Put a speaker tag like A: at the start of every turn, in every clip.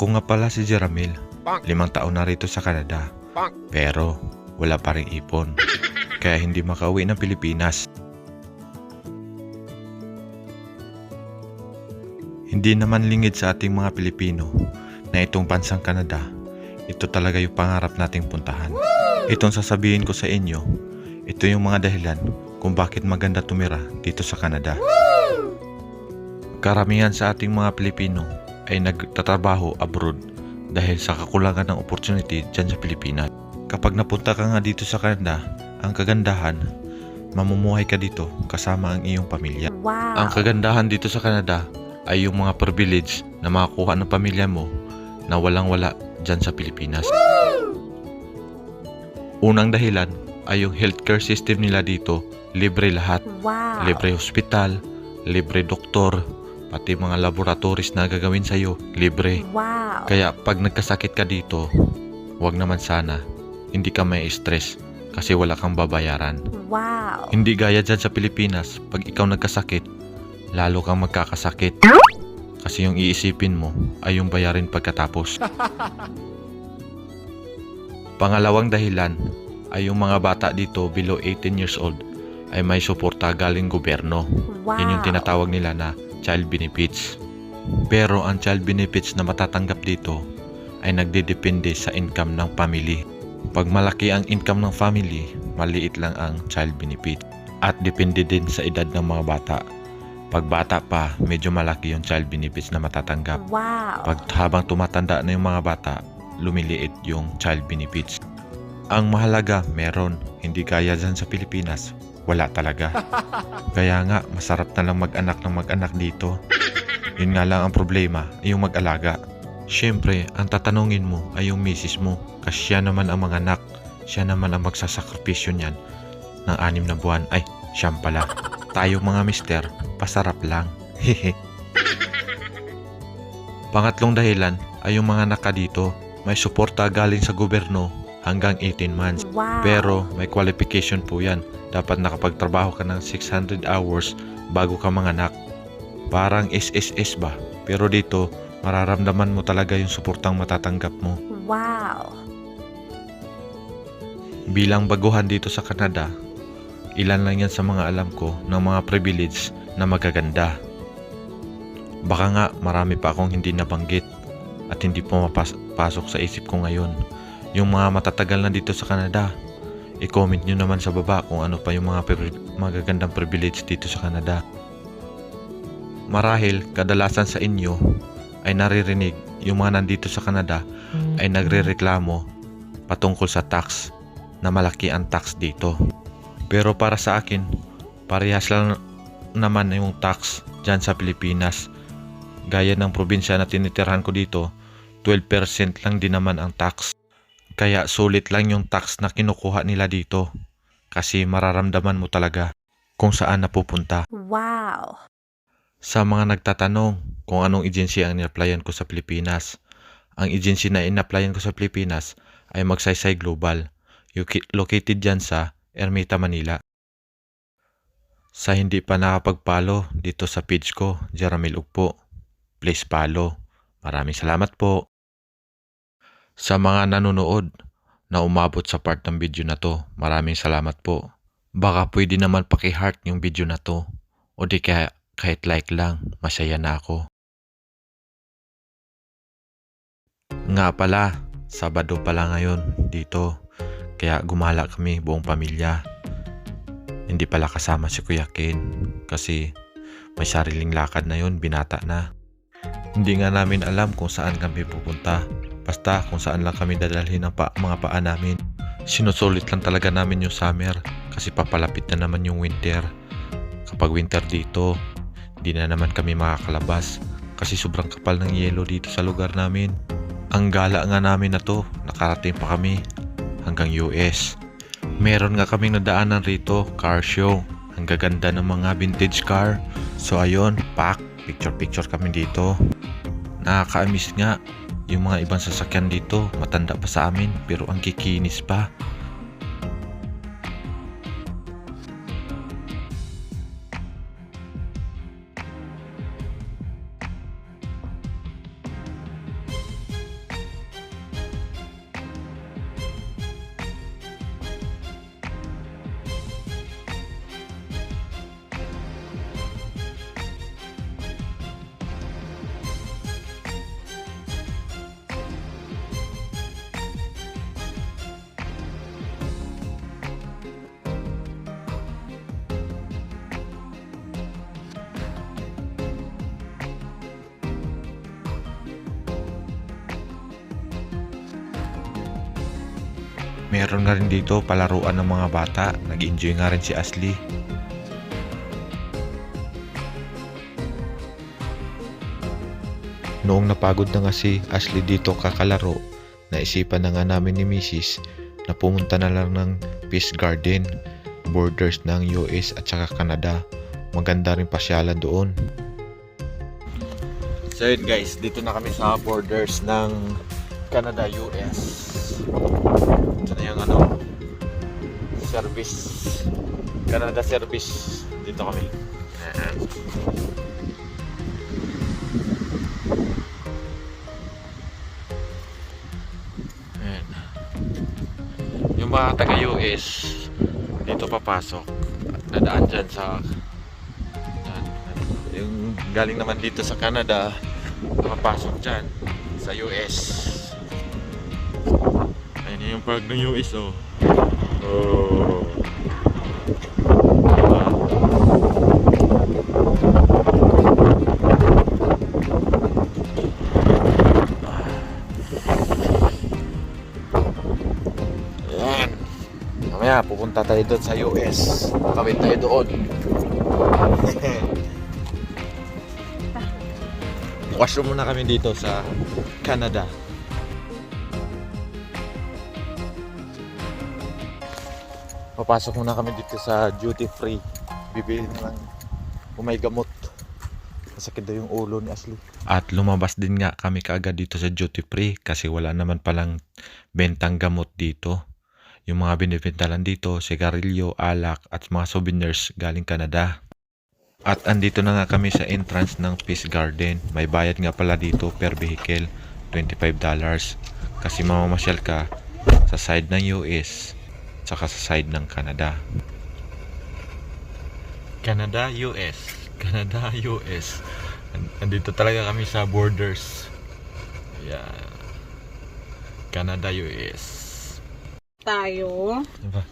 A: Ako nga pala si Jeramil. Limang taon na rito sa Canada. Pero wala pa rin ipon. Kaya hindi makauwi ng Pilipinas. Hindi naman lingid sa ating mga Pilipino na itong bansang Canada, ito talaga yung pangarap nating puntahan. Itong sasabihin ko sa inyo, ito yung mga dahilan kung bakit maganda tumira dito sa Canada. Karamihan sa ating mga Pilipino ay nagtatrabaho abroad dahil sa kakulangan ng opportunity dyan sa Pilipinas. Kapag napunta ka nga dito sa Canada, ang kagandahan, mamumuhay ka dito kasama ang iyong pamilya.
B: Wow.
A: Ang kagandahan dito sa Canada ay yung mga privilege na makakuha ng pamilya mo na walang-wala dyan sa Pilipinas. Unang dahilan ay yung healthcare system nila dito, libre lahat.
B: wow.
A: Libre hospital, libre doktor, pati mga laboratories na gagawin sa'yo, libre.
B: Wow.
A: Kaya pag nagkasakit ka dito, wag naman sana, hindi ka may stress kasi wala kang babayaran.
B: Wow.
A: Hindi gaya dyan sa Pilipinas, pag ikaw nagkasakit, lalo kang magkakasakit. Kasi yung iisipin mo ay yung bayarin pagkatapos. Pangalawang dahilan ay yung mga bata dito below 18 years old ay may suporta galing gobyerno.
B: Wow.
A: Yan yung tinatawag nila na child benefits. Pero ang child benefits na matatanggap dito ay nagdedepende sa income ng family. Pag malaki ang income ng family, maliit lang ang child benefit. At depende din sa edad ng mga bata. Pag bata pa, medyo malaki yung child benefits na matatanggap.
B: Wow.
A: Pag habang tumatanda na yung mga bata, lumiliit yung child benefits. Ang mahalaga, meron. Hindi kaya dyan sa Pilipinas. Wala talaga. Kaya nga, masarap na lang mag-anak ng mag-anak dito. Yun nga lang ang problema, yung mag-alaga. Siyempre, ang tatanungin mo ay yung misis mo. Kasi siya naman ang mga anak. Siya naman ang magsasakripisyo niyan ng anim na buwan. Ay, siyam pala. Tayo mga mister, pasarap lang. Hehe. Pangatlong dahilan ay yung mga anak ka dito. May suporta galing sa gobyerno hanggang 18 months.
B: Wow.
A: Pero may qualification po yan. Dapat nakapagtrabaho ka ng 600 hours bago ka manganak. Parang SSS ba? Pero dito, mararamdaman mo talaga yung suportang matatanggap mo.
B: Wow.
A: Bilang baguhan dito sa Canada, ilan lang yan sa mga alam ko ng mga privilege na magaganda. Baka nga marami pa akong hindi nabanggit at hindi pumapasok sa isip ko ngayon. Yung mga matatagal na dito sa Canada, i-comment nyo naman sa baba kung ano pa yung mga magagandang privilege dito sa Canada. Marahil kadalasan sa inyo ay naririnig yung mga nandito sa Canada ay nagrereklamo patungkol sa tax na malaki ang tax dito. Pero para sa akin, parehas lang naman yung tax dyan sa Pilipinas. Gaya ng probinsya na tinitirahan ko dito, 12% lang din naman ang tax. Kaya sulit lang yung tax na kinukuha nila dito. Kasi mararamdaman mo talaga kung saan napupunta.
B: Wow.
A: Sa mga nagtatanong kung anong agency ang in-applyan ko sa Pilipinas, ang agency na in-applyan ko sa Pilipinas ay Magsaysay Global, located dyan sa Ermita, Manila. Sa hindi pa nakapagpalo dito sa page ko, Jeramil Ugpo, please follow. Maraming salamat po. Sa mga nanonood na umabot sa part ng video na to, maraming salamat po. Baka pwede naman paki-heart yung video na to o di kaya kahit like lang, masaya na ako. Nga pala, Sabado pala ngayon dito. Kaya gumala kami buong pamilya. Hindi pala kasama si Kuya Ken kasi may sariling lakad na yun, binata na. Hindi nga namin alam kung saan kami pupunta. Basta kung saan lang kami dadalhin ng pa- mga paa namin. Sinusulit lang talaga namin yung summer kasi papalapit na naman yung winter. Kapag winter dito, hindi na naman kami makakalabas kasi sobrang kapal ng yelo dito sa lugar namin. Ang gala nga namin na to, nakarating pa kami hanggang US. Meron nga kaming nadaanan rito, car show. Ang gaganda ng mga vintage car. So ayun, pak, picture-picture kami dito. Nakaka-miss nga yung mga ibang sasakyan dito, matanda pa sa amin pero ang kikinis pa. Meron nga rin dito palaruan ng mga bata. Nag-enjoy nga rin si Ashley. Noong napagod na nga si Ashley dito kakalaro, naisipan na nga namin ni Mrs. na pumunta na lang ng Peace Garden, borders ng US at saka Canada. Maganda rin pasyalan doon. So yun guys, dito na kami sa borders ng Canada, US. Ito na yung ano, service, Canada service. Dito kami. Ayan. Ayan. Yung mga taga-US, dito papasok. Nadaan dyan sa... Yung galing naman dito sa Canada, papasok dyan sa US. Ayun yung park ng US, oh. Oh. Diba? Ayan. Mamaya, pupunta tayo doon sa US. Kawin tayo doon. Washroom muna kami dito sa Canada. Papasok muna kami dito sa duty free. Bibili na lang umay gamot. Masakit daw yung ulo ni Ashley. At lumabas din nga kami kaagad dito sa duty free kasi wala naman palang bentang gamot dito. Yung mga binibenta lang dito, sigarilyo, alak at mga souvenirs galing Canada. At andito na nga kami sa entrance ng Peace Garden. May bayad nga pala dito per vehicle, $25. Kasi mamamasyal ka sa side ng US, tsaka sa side ng Canada. Canada, US. Canada, US. An- Andito talaga kami sa borders. Yeah. Canada, US.
C: tayo.
A: Diba?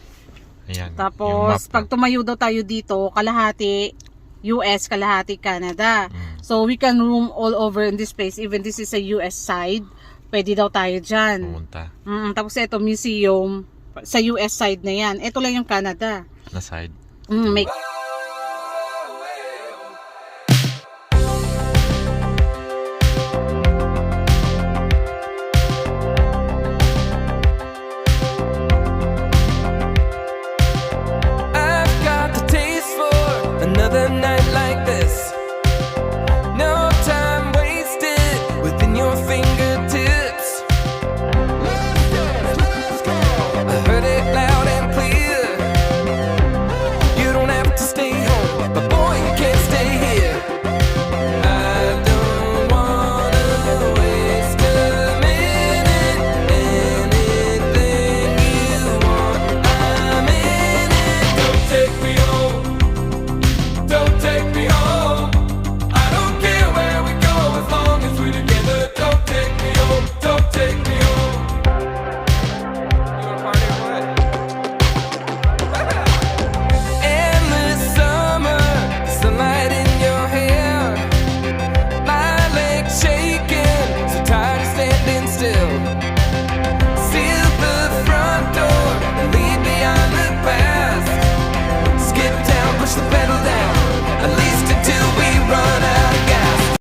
A: Ayan.
C: Tapos, pag tumayo daw tayo dito, kalahati US, kalahati Canada.
A: Mm.
C: So, we can roam all over in this place. Even this is a US side. Pwede daw tayo dyan.
A: Pumunta
C: Mm, tapos ito, museum. Sa US side na yan. Ito lang yung Canada.
A: na side.
C: Mm, may